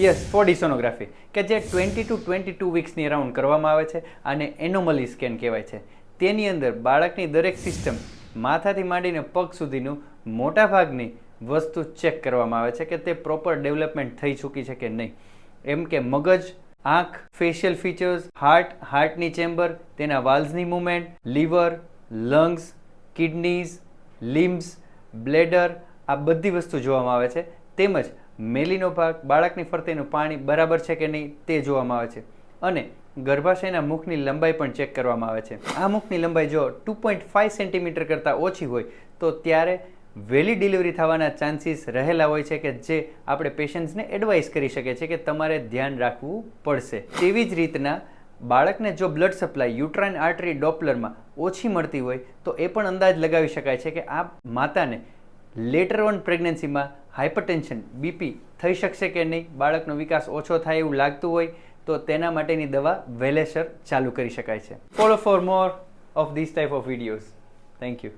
Yes ફોડી sonography કે જે ટ્વેન્ટી ટુ ટ્વેન્ટી ટુ વીક્સની અરાઉન્ડ કરવામાં આવે છે અને એનોમલી સ્કેન કહેવાય છે. તેની અંદર બાળકની દરેક સિસ્ટમ માથાથી માંડીને પગ સુધીનું મોટાભાગની વસ્તુ ચેક કરવામાં આવે છે કે તે પ્રોપર ડેવલપમેન્ટ થઈ ચૂકી છે કે નહીં. એમ કે મગજ, આંખ ફેશિયલ ફીચર્સ હાર્ટ હાર્ટની ચેમ્બર તેના વાલ્સની movement liver lungs kidneys limbs bladder આ બધી વસ્તુ જોવામાં આવે છે. તેમજ મેલીનો ભાગ બાળકની ફરતેનું પાણી બરાબર છે કે નહીં તે જોવામાં આવે છે. અને ગર્ભાશયના મુખની લંબાઈ પણ ચેક કરવામાં આવે છે. આ મુખની લંબાઈ જો ટુ પોઈન્ટ ફાઇવ સેન્ટીમીટર કરતાં ઓછી હોય, તો ત્યારે વહેલી ડિલિવરી થવાના ચાન્સીસ રહેલા હોય છે કે જે આપણે પેશન્ટ્સને એડવાઇસ કરી શકીએ છીએ કે તમારે ધ્યાન રાખવું પડશે. તેવી જ રીતના બાળકને જો બ્લડ સપ્લાય યુટ્રાઇન આર્ટરી ડોપલરમાં ઓછી મળતી હોય, તો એ પણ અંદાજ લગાવી શકાય છે કે આ માતાને લેટર ઓન પ્રેગ્નન્સીમાં હાઇપરટેન્શન બીપી થઈ શકશે કે નહીં? બાળકનો વિકાસ ઓછો થાય એવું લાગતું હોય, તો તેના માટેની દવા વહેલેસર ચાલુ કરી શકાય છે. Follow for more of this type of videos thank you